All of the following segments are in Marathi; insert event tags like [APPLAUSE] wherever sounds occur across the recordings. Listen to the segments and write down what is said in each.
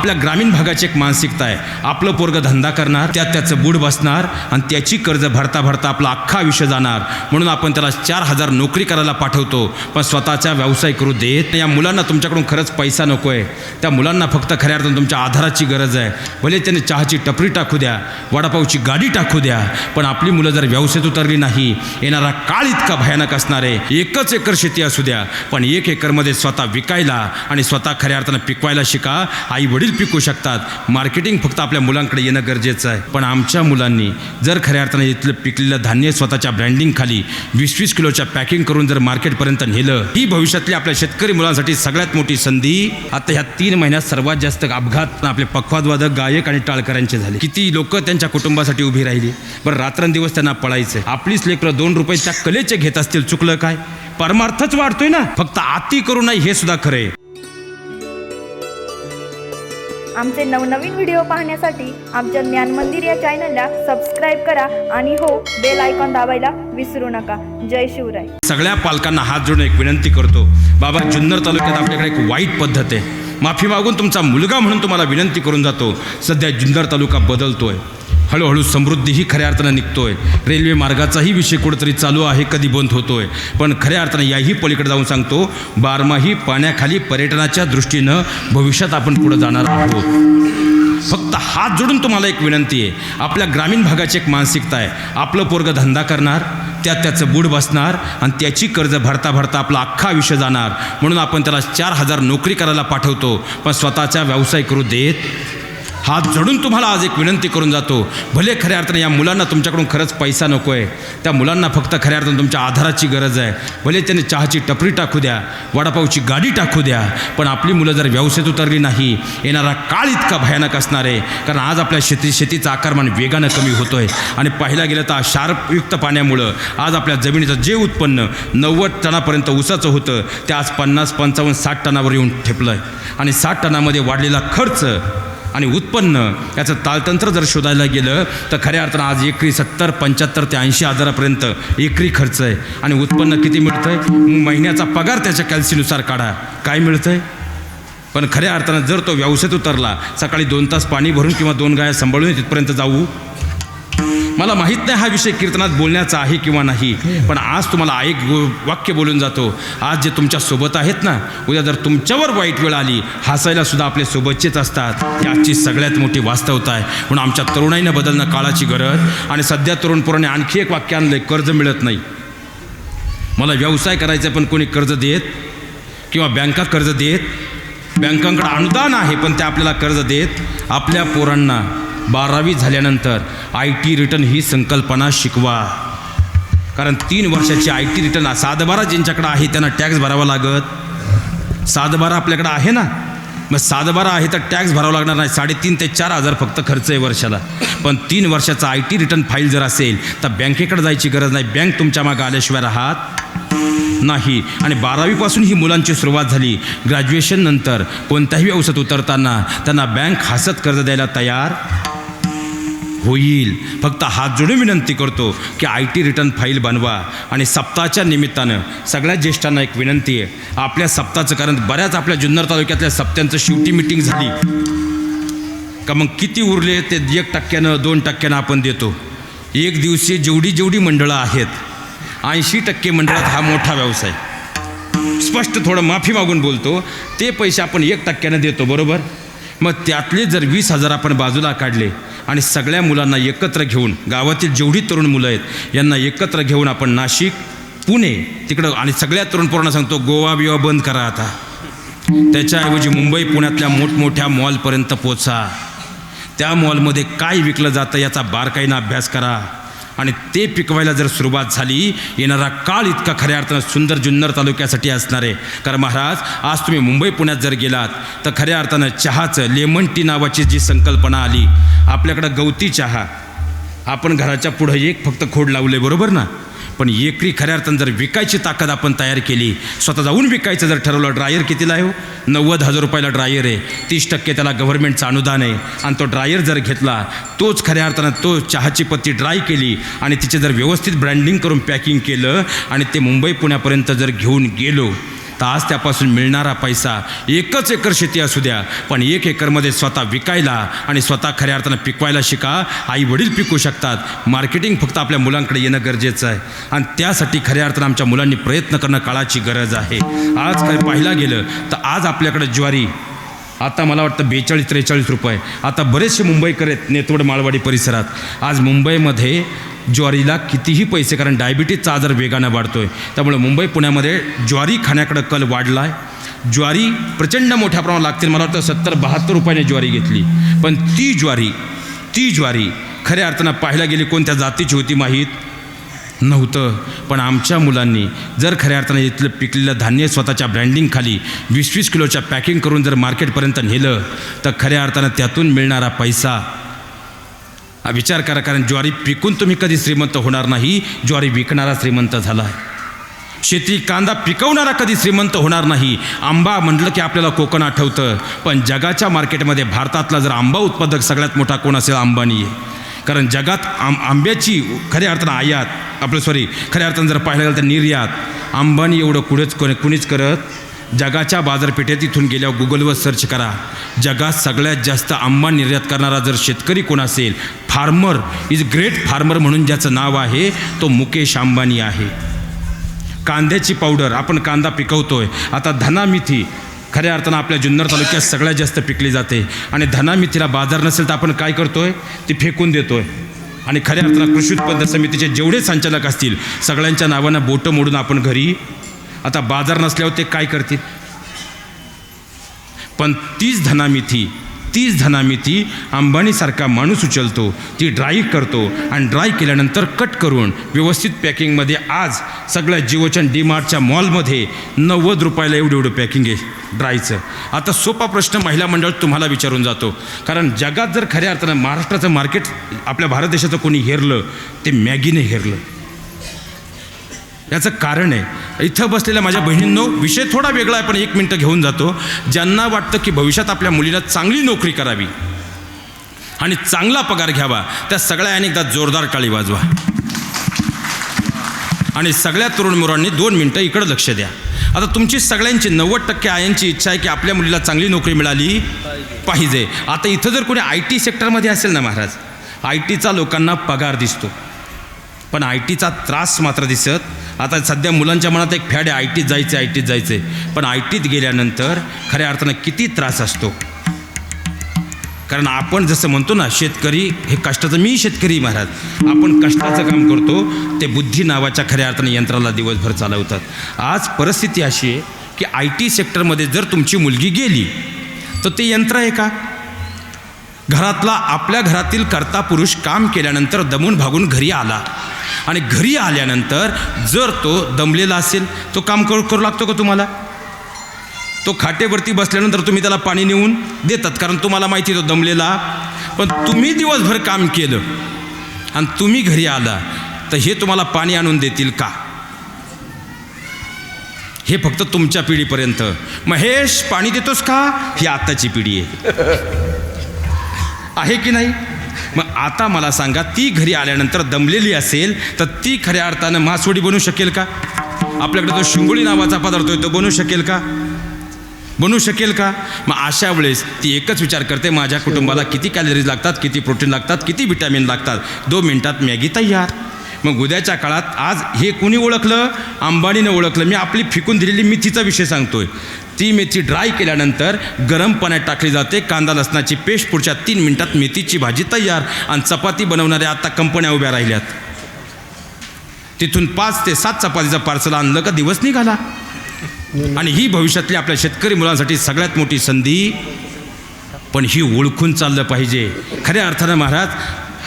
आपल्या ग्रामीण भागाची एक मानसिकता आहे. आपलं पोरग धंदा करणार त्यात त्याचं बुड बसणार आणि त्याची कर्ज भरता भरता आपला अख्खा आयुष्य जाणार. म्हणून आपण त्याला चार हजार नोकरी करायला पाठवतो. पण स्वतःचा व्यवसाय करू देत या मुलांना तुमच्याकडून खरंच पैसा नको आहे त्या मुलांना फक्त खऱ्या अर्थानं तुमच्या आधाराची गरज आहे. भले त्याने चहाची टपरी टाकू द्या वडापावची गाडी टाकू द्या पण आपली मुलं जर व्यवसायात उतरली नाही येणारा काळ इतका भयानक असणार आहे. एकच एकर शेती असू द्या पण एक एकरमध्ये स्वतः विकायला आणि स्वतः खऱ्या अर्थानं पिकवायला शिका. आई वडील पिकू शकतात. मार्केटिंग फक्त आपल्या मुलांकडे येणं गरजेचं आहे. पण आमच्या मुलांनी जर खऱ्या अर्थानं इथलं पिकलेलं धान्य स्वतःच्या ब्रँडिंग खाली वीस वीस किलोच्या पॅकिंग करून जर मार्केटपर्यंत नेलं ही भविष्यातली आपल्या शेतकरी मुलांसाठी सगळ्यात मोठी संधी आता ह्या तीन महिन्यात सर्वात जास्त अपघात आपले पक्वादवादक गायक आणि टाळकऱ्यांचे झाले. किती लोक त्यांच्या कुटुंबासाठी उभी राहिली? बरं रात्रंदिवस त्यांना पळायचं आपलीच लेकरं दोन रुपये त्या कलेचे घेत असतील चुकलं काय? परमार्थच वाढतोय ना? फक्त आती करू नये हे सुद्धा खरं आहे. आमचे नवनवीन व्हिडिओ पाहण्यासाठी आमच्या ज्ञान मंदिर या चॅनलला सबस्क्राईब करा आणि हो बेल आयकॉन दाबायला विसरू नका. जय शिवराय. सगळ्या पालकांना हात जोडून एक विनंती करतो. बाबा जुन्नर तालुक्यात आपल्याकडे एक वाईट पद्धत आहे. माफी मागून तुमचा मुलगा म्हणून तुम्हाला विनंती करून जातो. सध्या जुन्नर तालुका बदलतोय. हळूहळू समृद्धीही खऱ्या अर्थानं निघतोय. रेल्वे मार्गाचाही विषय कुठेतरी चालू आहे कधी बंद होतोय. पण खऱ्या अर्थानं याही पलीकडे जाऊन सांगतो बारमाही पाण्याखाली पर्यटनाच्या दृष्टीनं भविष्यात आपण पुढं जाणार आहोत. फक्त हात जोडून तुम्हाला एक विनंती आहे आपल्या ग्रामीण भागाची एक मानसिकता आहे. आपलं पोरग धंदा करणार त्यात त्याचं बुड बसणार आणि त्याची कर्ज भरता भरता आपला अख्खा आयुष्य जाणार. म्हणून आपण त्याला चार हजार नोकरी करायला पाठवतो पण स्वतःचा व्यवसाय करू देत हात जोडून तुम्हाला आज एक विनंती करून जातो. भले खऱ्या अर्थाने या मुलांना तुमच्याकडून खरंच पैसा नको आहे त्या मुलांना फक्त खऱ्या अर्थानं तुमच्या आधाराची गरज आहे. भले त्याने चहाची टपरी टाकू द्या वडापावची गाडी टाकू द्या पण आपली मुलं जर व्यवसायात उतरली नाही येणारा काळ इतका भयानक असणार आहे. कारण आज आपल्या शेती शेतीचं आकारमान वेगानं कमी होतो आहे आणि पाहिला गेलं तर शार्पयुक्त पाण्यामुळं आज आपल्या जमिनीचं जे उत्पन्न नव्वद टनापर्यंत ऊसाचं होतं ते आज पन्नास पंचावन्न साठ टनावर येऊन ठेपलं आहे आणि साठ टनामध्ये वाढलेला खर्च आणि उत्पन्न याचं तालतंत्र जर शोधायला गेलं तर खऱ्या अर्थानं आज एकरी सत्तर पंच्याहत्तर ते ऐंशी हजारापर्यंत एकरी खर्च आहे. आणि उत्पन्न किती मिळतं आहे महिन्याचा पगार त्याच्या कॅल्सीनुसार काढा. काय मिळतं आहे पण खऱ्या अर्थानं जर तो व्यवसायात उतरला सकाळी दोन तास पाणी भरून किंवा दोन गाया सांभाळून तिथपर्यंत जाऊ मला माहीत नाही हा विषय कीर्तनात बोलण्याचा आहे किंवा नाही पण आज तुम्हाला एक वाक्य बोलून जातो. आज जे तुमच्यासोबत आहेत ना उद्या जर तुमच्यावर वाईट वेळ आली हसायला सुद्धा आपले सोबतचेच असतात. ही आजची सगळ्यात मोठी वास्तवता आहे. म्हणून आमच्या तरुणाईनं बदलणं काळाची गरज आणि सध्या तरुण पोराने आणखी एक वाक्य आणलं कर्ज मिळत नाही. मला व्यवसाय करायचा पण कोणी कर्ज देत? किंवा बँका कर्ज देत? बँकांकडे अनुदान आहे पण ते आपल्याला कर्ज देत? आपल्या पोरांना बारावी झाल्यानंतर आय टी रिटर्न ही संकल्पना शिकवा. कारण तीन वर्षाची आय टी रिटर्न सातबारा ज्यांच्याकडं आहे त्यांना टॅक्स भरावा लागत. सातबारा आपल्याकडं आहे ना? मग सातबारा आहे तर टॅक्स भरावा लागणार नाही. साडेतीन ते चार हजार फक्त खर्च आहे वर्षाला. पण तीन वर्षाचा आय टी रिटर्न फाईल जर असेल तर बँकेकडे जायची गरज नाही. बँक तुमच्या मागं आल्याशिवाय राहत नाही. आणि बारावीपासून ही मुलांची सुरुवात झाली. ग्रॅज्युएशन नंतर कोणत्याही व्यवसायात उतरताना त्यांना बँक हसत कर्ज द्यायला तयार होईल. फक्त हात जोडून विनंती करतो की आय टी रिटर्न फाईल बनवा आणि सप्ताहाच्या निमित्तानं सगळ्या ज्येष्ठांना एक विनंती आहे. आपल्या सप्ताहाचं कारण बऱ्याच आपल्या जुन्नर तालुक्यातल्या सप्त्यांचं शेवटी मिटिंग झाली. का मग किती उरले ते एक टक्क्यानं दोन टक्क्यानं आपण देतो. एक दिवशी जेवढी जेवढी मंडळं आहेत ऐंशी टक्के मंडळात हा मोठा व्यवसाय. स्पष्ट थोडं माफी मागून बोलतो ते पैसे आपण एक टक्क्यानं देतो बरोबर? मग त्यातले जर वीस हजार आपण बाजूला काढले आणि सगळ्या मुलांना एकत्र घेऊन गावातील जेवढी तरुण मुलं आहेत यांना एकत्र घेऊन आपण नाशिक पुणे तिकडं आणि सगळ्या तरुण पोरांना सांगतो गोवा बिवा बंद करा आता. त्याच्याऐवजी मुंबई पुण्यातल्या मोठमोठ्या मॉलपर्यंत पोचा. त्या मॉलमध्ये काय विकलं जातं याचा बारकाईनं अभ्यास करा. आणि ते पिकवायला जर सुरुवात झाली येणारा काळ इतका खऱ्या अर्थानं सुंदर जुन्नर तालुक्यासाठी असणार आहे. कारण महाराज आज तुम्ही मुंबई पुण्यात जर गेलात तर खऱ्या अर्थानं चहाचं लेमन टी नावाची जी संकल्पना आली आपल्याकडं गवती चहा आपण घराच्या पुढं एक फक्त खोड लावले बरोबर ना? पण एकरी खऱ्या अर्थानं जर विकायची ताकद आपण तयार केली स्वतः जाऊन विकायचं जर ठरवलं ड्रायर कितीला आहे हो? नव्वद हजार रुपयाला ड्रायर आहे तीस टक्के त्याला गव्हर्नमेंटचं अनुदान आहे आणि तो ड्रायर जर घेतला तोच खऱ्या अर्थानं तो चहाची पत्ती ड्राय केली आणि तिचे जर व्यवस्थित ब्रँडिंग करून पॅकिंग केलं आणि ते मुंबई पुण्यापर्यंत जर घेऊन गेलो तर आज त्यापासून मिळणारा पैसा एकच एकर शेती असू द्या पण एक एकरमध्ये स्वतः विकायला आणि स्वतः खऱ्या अर्थानं पिकवायला शिका. आई वडील पिकू शकतात. मार्केटिंग फक्त आपल्या मुलांकडे येणं गरजेचं आहे. आणि त्यासाठी खऱ्या अर्थानं आमच्या मुलांनी प्रयत्न करणं काळाची गरज आहे. आज काय पाहिला गेलं तर आज आपल्याकडे ज्वारी आता मला वाटतं बेचाळीस त्रेचाळीस रुपये. आता बरेचसे मुंबईकर आहेत नेतवड माळवाडी परिसरात. आज मुंबईमध्ये ज्वारीला कितीही पैसे कारण डायबिटीजचा आजार वेगानं वाढतो आहे त्यामुळे मुंबई पुण्यामध्ये ज्वारी खाण्याकडं कल वाढला आहे ज्वारी प्रचंड मोठ्या प्रमाणात लागतील. मला वाटतं सत्तर बहात्तर रुपयाने ज्वारी घेतली. पण ती ज्वारी ती ज्वारी खऱ्या अर्थानं पाहायला गेली कोणत्या जातीची होती माहीत? नव्हतं. पण आमच्या मुलांनी जर खऱ्या अर्थानं इथलं पिकलेलं धान्य स्वतःच्या ब्रँडिंगखाली वीस वीस किलोच्या पॅकिंग करून जर मार्केटपर्यंत नेलं तर खऱ्या अर्थानं त्यातून मिळणारा पैसा. हा विचार करा कारण ज्वारी पिकून तुम्ही कधी श्रीमंत होणार नाही ज्वारी विकणारा श्रीमंत झाला. शेती कांदा पिकवणारा कधी श्रीमंत होणार नाही आंबा म्हटलं की आपल्याला कोकण आठवतं पण जगाच्या मार्केटमध्ये भारतातला जर आंबा उत्पादक सगळ्यात मोठा कोण असेल? अंबानी आहे. कारण जगात आं आंब्याची खऱ्या अर्थानं आयात आपलं सॉरी खऱ्या अर्थानं जर पाहायला गेलं तर निर्यात अंबानी एवढं कुणीच कोणी कुणीच करत. जगाच्या बाजारपेठेत इथून गेल्यावर गुगलवर सर्च करा. जगात सगळ्यात जास्त आंबा निर्यात करणारा जर शेतकरी कोण असेल फार्मर इज ग्रेट फार्मर म्हणून ज्याचं नाव आहे तो मुकेश अंबानी आहे. कांद्याची पावडर आपण कांदा पिकवतोय. आता धनामिथी खऱ्या अर्थानं आपल्या जुन्नर तालुक्यात सगळ्यात जास्त पिकली जाते. आणि धनामिथीला बाजार नसेल तर आपण काय करतो आहे ती फेकून देतो आहे आणि खऱ्या अर्थानं कृषी उत्पन्न समितीचे जेवढे संचालक असतील सगळ्यांच्या नावानं बोटं मोडून आपण घरी आता बाजार नसल्यावर ते काय करतील? पण तीच धनामिथी तीच धनामिथी अंबानीसारखा माणूस उचलतो. ती ड्राय करतो आणि ड्राय केल्यानंतर कट करून व्यवस्थित पॅकिंगमध्ये आज सगळ्या जिओच्या डीमार्टच्या मॉलमध्ये नव्वद रुपयाला एवढं एवढं पॅकिंग आहे ड्रायचं आता सोपा प्रश्न महिला मंडळ तुम्हाला विचारून जातो. कारण जगात जर खऱ्या अर्थानं महाराष्ट्राचं मार्केट आपल्या भारत देशाचं कोणी हेरलं ते मॅगीने हेरलं. याचं कारण आहे. इथं बसलेल्या माझ्या बहिणींनो विषय थोडा वेगळा आहे पण एक मिनटं घेऊन जातो. ज्यांना वाटतं की भविष्यात आपल्या मुलीला चांगली नोकरी करावी आणि चांगला पगार घ्यावा त्या सगळ्या अनेकदा जोरदार टाळी वाजवा. आणि सगळ्या तरुण मुलांनी दोन मिनटं इकडं लक्ष द्या. आता तुमची सगळ्यांची नव्वद टक्के आयांची इच्छा आहे की आपल्या मुलीला चांगली नोकरी मिळाली पाहिजे. आता इथं जर कोणी आय टी सेक्टरमध्ये असेल ना महाराज आय टीचा लोकांना पगार दिसतो. पण आय टीचा त्रास मात्र दिसत. आता सध्या मुलांच्या मनात एक फॅड आहे आय टीत जायचं आय टीत जायचं आहे पण आय टीत गेल्यानंतर खऱ्या अर्थानं किती त्रास असतो? कारण आपण जसं म्हणतो ना शेतकरी हे कष्टाचं मी शेतकरी महाराज. आपण कष्टाचं काम करतो ते बुद्धी नावाच्या खऱ्या अर्थानं यंत्राला दिवसभर चालवतात. आज परिस्थिती अशी आहे की आय टी सेक्टरमध्ये जर तुमची मुलगी गेली तर ते यंत्र आहे का? घरातला आपल्या घरातील कर्ता पुरुष काम केल्यानंतर दमून भागून घरी आला. आणि घरी आल्यानंतर जर तो दमलेला असेल तो काम करू करू लागतो का तुम्हाला? तो खाटेवरती बसल्यानंतर तुम्ही त्याला पाणी नेऊन देतात कारण तुम्हाला माहिती तो दमलेला. पण तुम्ही दिवसभर काम केलं आणि तुम्ही घरी आला तर हे तुम्हाला पाणी आणून देतील का? हे फक्त तुमच्या पिढीपर्यंत. महेश पाणी देतोस का? ही आत्ताची पिढी आहे. [LAUGHS] आहे की नाही? मग आता मला सांगा ती घरी आल्यानंतर दमलेली असेल तर ती खऱ्या अर्थानं मासवडी बनू शकेल का? आपल्याकडे तो शिंगोळी नावाचा पदार्थ आहे तो बनू शकेल का? बनू शकेल का? मग अशा वेळेस ती एकच विचार करते माझ्या कुटुंबाला किती कॅलरीज लागतात किती प्रोटीन लागतात किती विटॅमिन लागतात. दोन मिनटात मॅगी तयार. मग उद्याच्या काळात आज हे कोणी ओळखलं? अंबानीनं ओळखलं. मी आपली फिकून दिलेली मेथीचा विषय सांगतोय. ती मेथी ड्राय केल्यानंतर गरम पाण्यात टाकली जाते. कांदा लसणाची पेस्ट पुढच्या तीन मिनिटात मेथीची भाजी तयार आणि चपाती बनवणाऱ्या आता कंपन्या उभ्या राहिल्यात. तिथून पाच ते सात चपातीचं पार्सल आणलं का दिवस निघाला. आणि ही भविष्यातली आपल्या शेतकरी मुलांसाठी सगळ्यात मोठी संधी. पण ही ओळखून चाललं पाहिजे. खऱ्या अर्थानं महाराज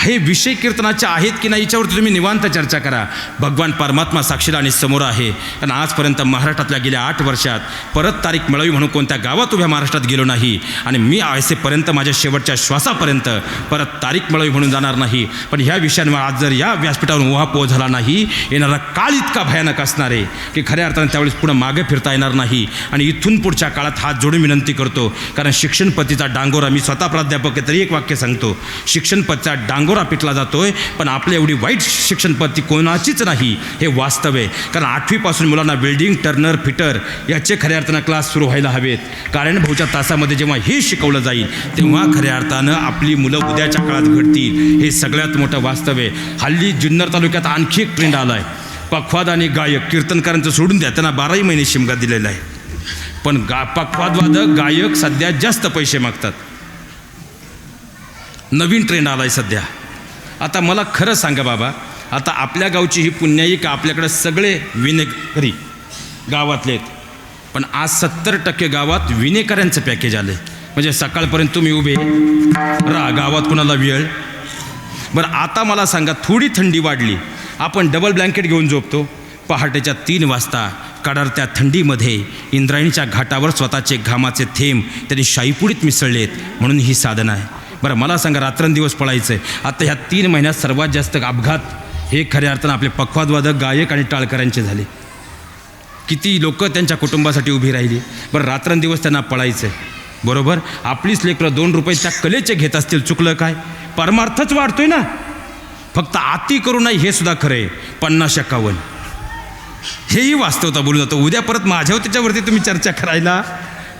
हे विषय कीर्तनाचे आहेत की नाही याच्यावरती तुम्ही निवांत चर्चा करा. भगवान परमात्मा साक्षीला आणि समोर आहे. कारण आजपर्यंत महाराष्ट्रातल्या गेल्या आठ वर्षात परत तारीख मिळावी म्हणून कोणत्या गावात उभ्या महाराष्ट्रात गेलो नाही आणि मी आयसेपर्यंत माझ्या शेवटच्या श्वासापर्यंत परत तारीख मिळावी म्हणून जाणार नाही. पण ह्या विषयांवर आज जर या व्यासपीठावर उहापोह झाला नाही येणारा काळ इतका भयानक असणार आहे की खऱ्या अर्थाने त्यावेळेस पुढं मागे फिरता येणार नाही. आणि इथून पुढच्या काळात हात जोडून विनंती करतो. कारण शिक्षणपतीचा डांगोरा मी स्वतः प्राध्यापक आहे तरी एक वाक्य सांगतो. शिक्षणपतीचा डांग डांगोरा टांगोरा पिटला जातोय पण आपल्या एवढी वाईट शिक्षण पद्धती कोणाचीच नाही हे वास्तव आहे. कारण आठवीपासून मुलांना वेल्डिंग टर्नर फिटर याचे खऱ्या अर्थानं क्लास सुरू व्हायला हवेत. कारण भाऊच्या तासामध्ये जेव्हा हे शिकवलं जाईल तेव्हा खऱ्या अर्थानं आपली मुलं उद्याच्या काळात घडतील. हे सगळ्यात मोठं वास्तव आहे. हल्ली जुन्नर तालुक्यात आणखी एक ट्रेंड आला आहे पखवाद आणि गायक कीर्तनकारांचं सोडून द्या त्यांना बाराही महिने शिमगा दिलेला आहे. पण गा पखवादवादक गायक सध्या जास्त पैसे मागतात. नवीन ट्रेंड आला आहे सध्या. आता मला खरं सांगा बाबा आता आपल्या गावची ही पुण्याई का आपल्याकडे सगळे विनेकरी गावातले आहेत? पण आज सत्तर टक्के गावात विनेकऱ्यांचं पॅकेज आलं आहे म्हणजे सकाळपर्यंत तुम्ही उभे राहा गावात कुणाला वेळ? बरं आता मला सांगा थोडी थंडी वाढली आपण डबल ब्लँकेट घेऊन झोपतो. पहाटेच्या तीन वाजता कडारत्या थंडीमध्ये इंद्रायणीच्या घाटावर स्वतःचे घामाचे थेंब त्यांनी शाईपुडीत मिसळलेत म्हणून ही साधना आहे. बरं मला सांगा रात्रंदिवस पळायचं आहे आता ह्या तीन महिन्यात सर्वात जास्त अपघात हे खऱ्या अर्थानं आपले पक्वादवादक गायक आणि टाळकरांचे झाले. किती लोक त्यांच्या कुटुंबासाठी उभी राहिली. बरं रात्रंदिवस त्यांना पळायचं आहे बरोबर? आपलीच लेकरं दोन रुपये त्या कलेचे घेत असतील चुकलं काय? परमार्थच वाढतोय ना. फक्त आती करू नाही हे सुद्धा खरं आहे पन्नास एकावन्न. हेही वास्तवता बोलू जातो. उद्या परत माझ्यावर त्याच्यावरती तुम्ही चर्चा करायला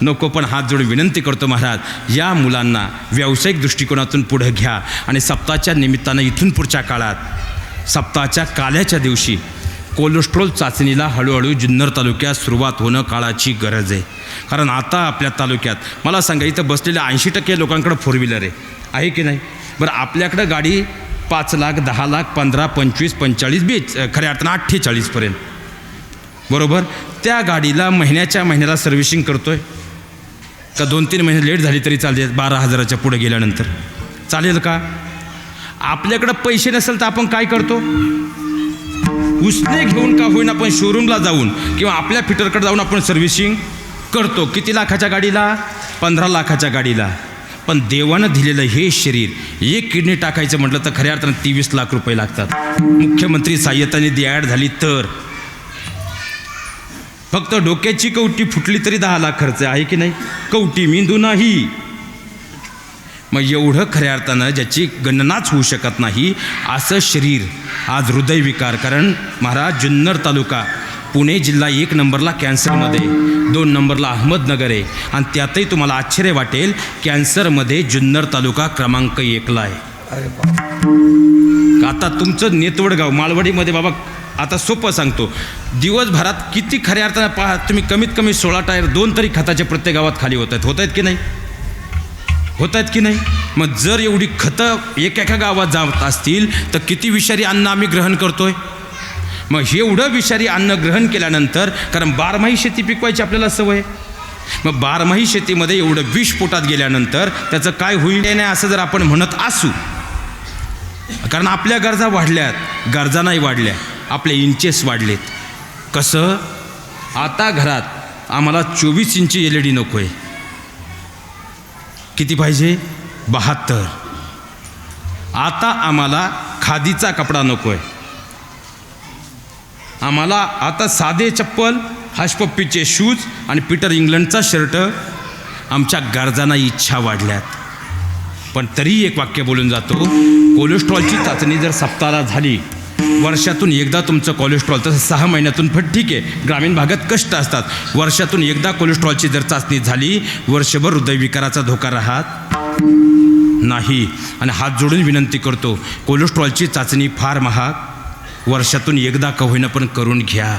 नको पण हात जोडून विनंती करतो महाराज या मुलांना व्यावसायिक दृष्टिकोनातून पुढं घ्या आणि सप्ताहाच्या निमित्तानं इथून पुढच्या काळात सप्ताहाच्या काल्याच्या दिवशी कोलेस्ट्रॉल चाचणीला हळूहळू जुन्नर तालुक्यात सुरुवात होणं काळाची गरज आहे. कारण आता आपल्या तालुक्यात मला सांगा इथं बसलेल्या ऐंशी टक्के लोकांकडे फोर व्हीलर आहे. आहे की नाही? बरं आपल्याकडं गाडी पाच लाख दहा लाख पंधरा पंचवीस पंचेचाळीस बीच खऱ्या अर्थानं अठ्ठेचाळीसपर्यंत. बरोबर? त्या गाडीला महिन्याच्या महिन्याला सर्व्हिसिंग आहे का दोन तीन महिने लेट झाली तरी चालते बारा हजाराच्या पुढे गेल्यानंतर. चालेल का? आपल्याकडं पैसे नसेल तर आपण काय करतो? उसने घेऊन का होईना आपण शोरूमला जाऊन किंवा आपल्या फिटरकडे जाऊन आपण सर्व्हिसिंग करतो. किती लाखाच्या गाडीला? पंधरा लाखाच्या गाडीला. पण देवानं दिलेलं हे शरीर एक किडनी टाकायचं म्हटलं तर खऱ्या अर्थानं तेवीस लाख रुपये लागतात. मुख्यमंत्री सहाय्यताने दी ॲड झाली तर. फक्त डोक्याची कवटी फुटली तरी दहा लाख खर्च आहे की नाही? कवटी मेंदू नाही. मग एवढं खऱ्या अर्थानं ज्याची गणनाच होऊ शकत नाही असं शरीर आज हृदयविकार कारण महाराज जुन्नर तालुका पुणे जिल्हा एक नंबरला कॅन्सरमध्ये दोन नंबरला अहमदनगर आहे. आणि त्यातही तुम्हाला आश्चर्य वाटेल कॅन्सरमध्ये जुन्नर तालुका क्रमांक एकला आहे. आता तुमचं नेतवडगाव मालवडीमध्ये बाबा आता सोपं सांगतो. दिवसभरात किती खऱ्या अर्थानं पहा तुम्ही कमीत कमी सोळा टायर दोन तरी खताच्या प्रत्येक गावात खाली होत आहेत. होत आहेत की नाही? होत आहेत की नाही? मग जर एवढी खतं एका एका गावात जात असतील तर किती विषारी अन्न आम्ही ग्रहण करतोय? मग एवढं विषारी अन्न ग्रहण केल्यानंतर कारण बारमाही शेती पिकवायची आपल्याला सवय. मग बारमाही शेतीमध्ये एवढं विष पोटात गेल्यानंतर त्याचं काय होईल? नाही असं जर आपण म्हणत असू. कारण आपल्या गरजा वाढल्यात गरजा नाही वाढल्या. आपले इंचेस वाढलेत. कसं? आता घरात आम्हाला चोवीस इंची एल ई डी नको आहे किती पाहिजे? बहात्तर. आता आम्हाला खादीचा कपडा नको आहे आम्हाला आता साधे चप्पल हशपप्पीचे शूज आणि पीटर इंग्लंडचा शर्ट आमच्या गरजांना इच्छा वाढल्यात. पण तरी एक वाक्य बोलून जातो कोलेस्ट्रॉलची चाचणी जर सप्ताहाला झाली वर्षातून एकदा तुमचं कोलेस्ट्रॉल तसं सहा महिन्यातून पण ठीक आहे. ग्रामीण भागात कष्ट असतात. वर्षातून एकदा कोलेस्ट्रॉलची जर चाचणी झाली वर्षभर हृदयविकाराचा धोका राहत नाही. आणि हात जोडून विनंती करतो कोलेस्ट्रॉलची चाचणी फार महाग. वर्षातून एकदा का होईना पण करून घ्या.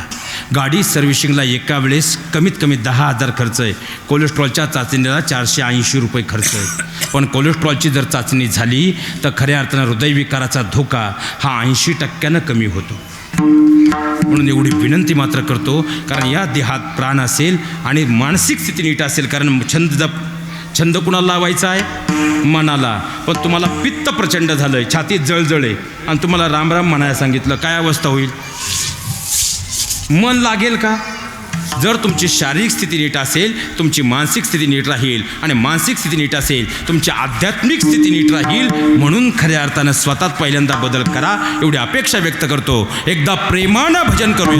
गाडी सर्व्हिसिंगला एका वेळेस कमीत कमी दहा हजार खर्च आहे. कोलेस्ट्रॉलच्या चाचणीला चारशे ऐंशी रुपये खर्च आहे. पण कोलेस्ट्रॉलची जर चाचणी झाली तर खऱ्या अर्थानं हृदयविकाराचा धोका हा ऐंशी टक्क्यानं कमी होतो. म्हणून एवढी विनंती मात्र करतो कारण या देहात प्राण असेल आणि मानसिक स्थिती नीट असेल कारण छंद जप छंद कुणाला लावायचा आहे? मनाला. पण तुम्हाला पित्त प्रचंड झालं आहे छातीत जळजळ आहे. आणि तुम्हाला राम राम म्हणायला सांगितलं काय अवस्था होईल? मन लागेल का? जर तुमची शारीरिक स्थिती नीट असेल तुमची मानसिक स्थिती नीट राहील आणि मानसिक स्थिती नीट असेल तुमची आध्यात्मिक स्थिती नीट राहील म्हणून खऱ्या अर्थानं स्वतःत पहिल्यांदा बदल करा एवढी अपेक्षा व्यक्त करतो. एकदा प्रेमानं भजन करू